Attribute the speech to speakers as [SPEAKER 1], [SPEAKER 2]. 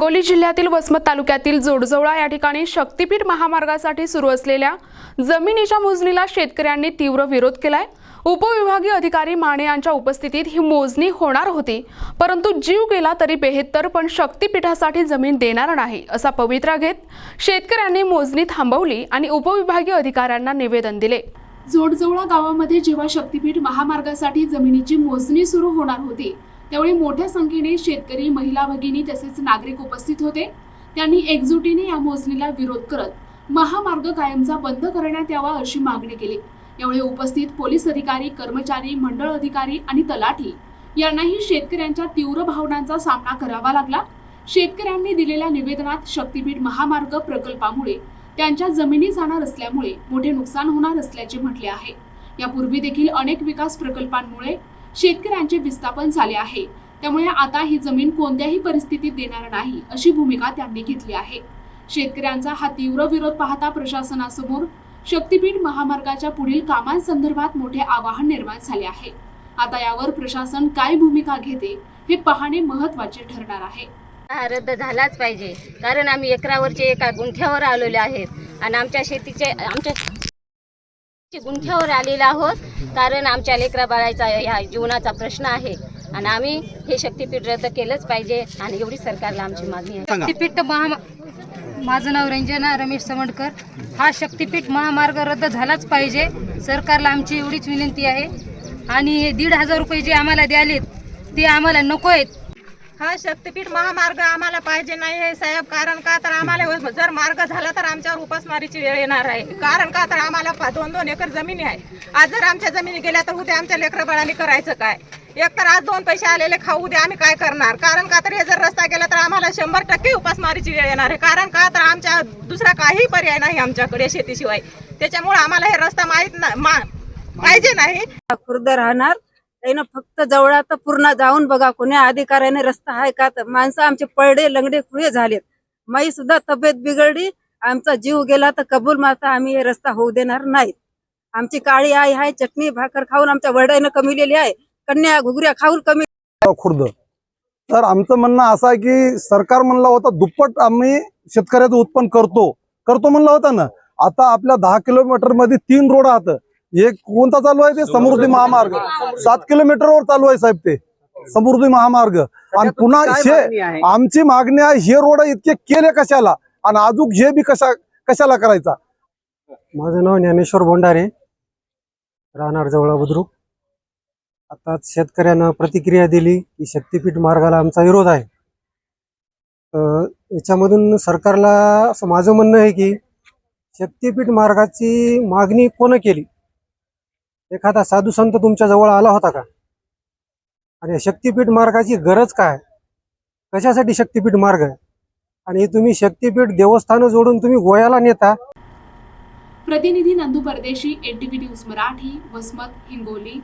[SPEAKER 1] हिंगोली जिल्ह्यातील वसमत तालुक्यातील जोडजवळा या ठिकाणी शक्तीपीठ महामार्गासाठी सुरू असलेल्या जमिनीच्या मोजणीला शेतकऱ्यांनी तीव्र विरोध केलाय. उपविभागीय अधिकारी माने यांच्या उपस्थितीत ही मोजणी होणार होती परंतु जीव गेला तरी बेहत्तर पण शक्तीपीठासाठी जमीन देणार नाही असा पवित्रा घेत शेतकऱ्यांनी मोजणी थांबवली आणि उपविभागीय अधिकाऱ्यांना निवेदन दिले. जोडजवळा गावामध्ये जेव्हा शक्तीपीठ महामार्गासाठी जमिनीची मोजणी सुरू होणार होती त्यावेळी मोठ्या संख्येने शेतकरी महिला भगिनी तसेच नागरिक उपस्थित होते. त्यांनी एकजुटीने या मोजणीला विरोध करत महामार्ग कायमचा बंद करण्यात यावा अशी मागणी केली. यावेळी उपस्थित पोलीस अधिकारी कर्मचारी मंडळ अधिकारी आणि तलाठी यांनाही शेतकऱ्यांच्या तीव्र भावनांचा सामना करावा लागला. शेतकऱ्यांनी दिलेल्या निवेदनात शक्तीपीठ महामार्ग प्रकल्पामुळे त्यांच्या जमिनी जाणार असल्यामुळे मोठे नुकसान होणार असल्याचे म्हटले आहे. यापूर्वी देखील अनेक विकास प्रकल्पांमुळे शेतकऱ्यांचे विस्थापन झाले आहे. त्यामुळे आता ही जमीन कोणत्याही परिस्थितीत देणार नाही अशी भूमिका त्यांनी घेतली आहे. शेतकऱ्यांचा हा तीव्र विरोध पाहता प्रशासनासमोर शक्तीपीठ महामार्गाच्या पुढील कामांसंदर्भात मोठे आवाहन निर्माण झाले आहे. आता यावर प्रशासन काय भूमिका घेते हे पाहणे महत्त्वाचे ठरणार आहे.
[SPEAKER 2] हा रद्द झालाच पाहिजे कारण आम्ही एकरावरचे एका गुंठ्यावर आलेले आहेत. आणि आमच्या शेतीचे आमच्या गुंठ्यावर आलेलो आहोत. कारण आमच्या लेकरा बाळाचा ह्या जीवनाचा प्रश्न आहे. आणि आम्ही हे शक्तीपीठ रद्द केलंच पाहिजे आणि एवढी सरकारला आमची मागणी आहे.
[SPEAKER 3] शक्तीपीठ महा माझं नाव रंजना रमेश समडकर. हा शक्तीपीठ महामार्ग रद्द झालाच पाहिजे. सरकारला आमची एवढीच विनंती आहे. आणि हे दीड हजार रुपये जे आम्हाला द्यालेत ते आम्हाला नको आहेत.
[SPEAKER 4] हा शक्तीपीठ महामार्ग आम्हाला पाहिजे नाही हे साहेब कारण का तर आम्हाला जर मार्ग झाला तर आमच्यावर उपासमारीची वेळ येणार आहे. कारण का तर आम्हाला दोन दोन एकर जमिनी आहे. आज जर आमच्या जमिनी गेल्या तर उद्या आमच्या लेकरं बाळांनी करायचं काय? एक तर आज दोन पैसे आलेले खाऊ उद्या आम्ही काय करणार? कारण का तर हे जर रस्ता गेला तर आम्हाला शंभर टक्के उपासमारीची वेळ येणार आहे. कारण का तर आमच्या दुसरा काही पर्याय नाही आमच्याकडे शेतीशिवाय. त्याच्यामुळे आम्हाला हे रस्ता माहीत ना मा- पाहिजे नाही.
[SPEAKER 5] खुर्द राहणार. त्यानं फक्त जवळ तर पूर्ण जाऊन बघा कोण्या अधिकाऱ्याने रस्ता आहे का तर माणसं आमचे पडडे लंगडे खुळे झालेत. माई सुद्धा तब्येत बिघडली आमचा जीव गेला तर कबूल माता आम्ही हे रस्ता होऊ देणार नाहीत. आमची काळी आई आहे चटणी भाकर खाऊन आमच्या वडाईनं कमिलेली आहे कन्या घुगऱ्या खाऊन कमी हो,
[SPEAKER 6] खुर्द. तर आमचं म्हणणं असं आहे की सरकार म्हणलं होतं दुप्पट आम्ही शेतकऱ्याचं उत्पन्न करतो. करतो म्हणलं होतं ना. आता आपल्या दहा किलोमीटरमध्ये तीन रोड आहात एक कोणता चालू आहे ते? समृद्धी महामार्ग. सात किलोमीटरवर चालू आहे साहेब ते. समृद्धी महामार्ग. आणि पुन्हा हे आमची मागणी आहे हे रोड इतके केले कशाला? आणि अजून हे बी कशा कशाला करायचा?
[SPEAKER 7] माझं नाव ज्ञानेश्वर बोंडारे राहणार जवळ बुद्रुक. आता शेतकऱ्यानं प्रतिक्रिया दिली की शक्तीपीठ मार्गाला आमचा विरोध आहे. तर याच्यामधून सरकारला असं माझं म्हणणं आहे की शक्तीपीठ मार्गाची मागणी कोण केली? एखादा साधू संत तुमच्या जवळ आला होता का? आणि शक्तीपीठ मार्गाची गरज काय? कशासाठी शक्तीपीठ मार्ग आहे? आणि तुम्ही शक्तीपीठ देवस्थान जोडून तुम्ही गोव्याला नेता?
[SPEAKER 1] प्रतिनिधी नंदू परदेशी एनटीव्ही न्यूज मराठी वसमत हिंगोली.